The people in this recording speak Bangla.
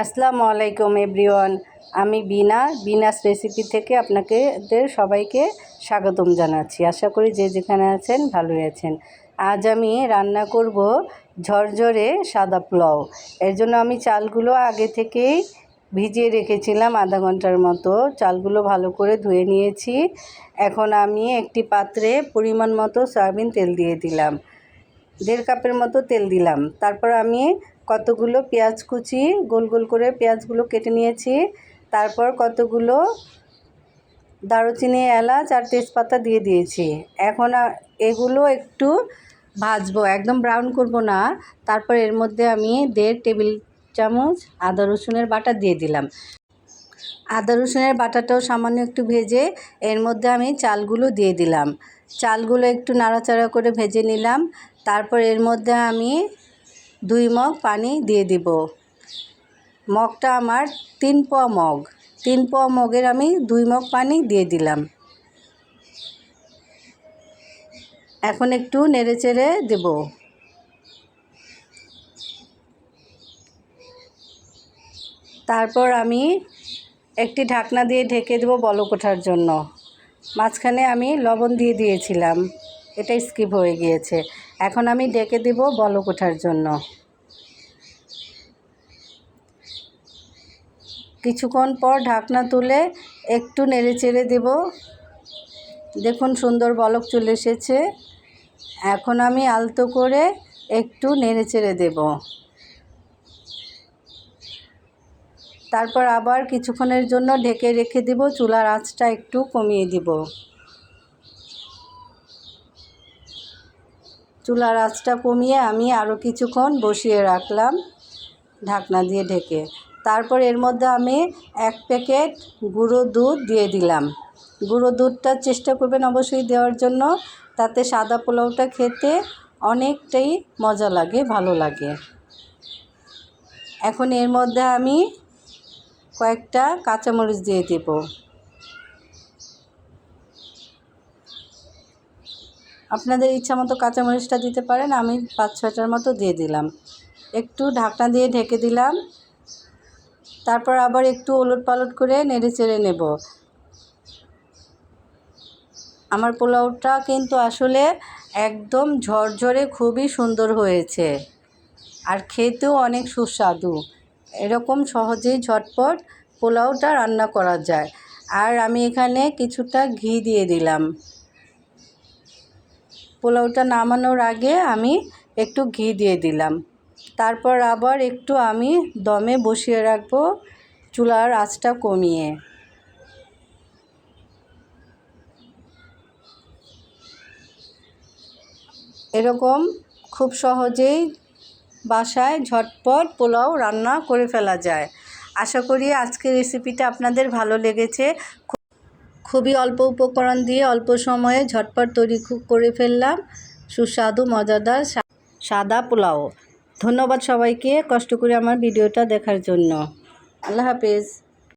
আসসালামু আলাইকুম এভরিওয়ান, আমি বিনা, বিনাস রেসিপি থেকে আপনাকে সবাইকে স্বাগতম জানাচ্ছি। আশা করি যে যেখানে আছেন ভালোই আছেন। আজ আমি রান্না করব ঝরঝরে সাদা পোলাও। এর জন্য আমি চালগুলো আগে থেকেই ভিজিয়ে রেখেছিলাম আধা ঘণ্টার মতো। চালগুলো ভালো করে ধুয়ে নিয়েছি। এখন আমি একটি পাত্রে পরিমাণ মতো সয়াবিন তেল দিয়ে দিলাম। দেড় কাপের মতো তেল দিলাম। তারপর আমি কতগুলো পেঁয়াজ কুচি, গোল গোল করে পেঁয়াজগুলো কেটে নিয়েছি। তারপর কতগুলো দারুচিনি, এলাচ আর তেজপাতা দিয়ে দিয়েছি। এখন এগুলো একটু ভাজবো, একদম ব্রাউন করব না। তারপর এর মধ্যে আমি দেড় টেবিল চামচ আদা রসুনের বাটা দিয়ে দিলাম। আদা রসুনের বাটাটাও সামান্য একটু ভেজে এর মধ্যে আমি চালগুলো দিয়ে দিলাম। চালগুলো একটু নাড়াচাড়া করে ভেজে নিলাম। তারপর এর মধ্যে আমি দুই মগ পানি দিয়ে দিব। মগটা আমার তিন পোয়া মগ। তিন পোয়া মগের আমি দুই মগ পানি দিয়ে দিলাম। এখন একটু নেড়ে চেড়ে দেবো। তারপর আমি একটি ঢাকনা দিয়ে ঢেকে দেবো বলক ওঠার জন্য। মাঝখানে আমি লবণ দিয়ে দিয়েছিলাম। এটা স্কিপ হয়ে গিয়েছে। এখন আমি ঢেকে দেব বলক ওঠার জন্য। কিছুক্ষণ পর ঢাকনা তুলে একটু নেড়ে চেড়ে দেব। দেখুন সুন্দর বলক চলে এসেছে। এখন আমি আলতো করে একটু নেড়ে চেড়ে দেবো। তারপর আবার কিছুক্ষণের জন্য ঢেকে রেখে দিব, চুলার আঁচটা একটু কমিয়ে দিব। চুলার আঁচটা কমিয়ে আমি আরও কিছুক্ষণ বসিয়ে রাখলাম ঢাকনা দিয়ে ঢেকে। তারপর এর মধ্যে আমি এক প্যাকেট গুঁড়ো দুধ দিয়ে দিলাম। গুঁড়ো দুধটা চেষ্টা করবেন অবশ্যই দেওয়ার জন্য, তাতে সাদা পোলাওটা খেতে অনেকটাই মজা লাগে, ভালো লাগে। এখন এর মধ্যে আমি কয়েকটা কাঁচামরিচ দিয়ে দেব। আপনাদের ইচ্ছা মতো কাঁচামরিচটা দিতে পারেন, আমি পাঁচ ছয়টার মতো দিয়ে দিলাম। একটু ঢাকনা দিয়ে ঢেকে দিলাম। তারপর আবার একটু ওলট পালট করে নেড়ে চেড়ে নেব। আমার পোলাওটা কিন্তু আসলে একদম ঝরঝরে খুবই সুন্দর হয়েছে আর খেতেও অনেক সুস্বাদু। এরকম সহজেই ঝটপট পোলাওটা রান্না করা যায়। আর আমি এখানে কিছুটা ঘি দিয়ে দিলাম। পোলাওটা নামানোর আগে আমি একটু ঘি দিয়ে দিলাম। তারপর আবার একটু আমি দমে বসিয়ে রাখব চুলার আঁচটা কমিয়ে। এরকম খুব সহজেই বাসায় ঝটপট পোলাও রান্না করে ফেলা যায়। আশা করি আজকের রেসিপিটা আপনাদের ভালো লেগেছে। খুবই অল্প উপকরণ দিয়ে অল্প সময়ে ঝটপট তৈরি করে ফেললাম। সুস্বাদু, মজাদার সাদা পোলাও। ধন্যবাদ সবাইকে কষ্ট করে আমার ভিডিওটা দেখার জন্য। আল্লাহ হাফেজ।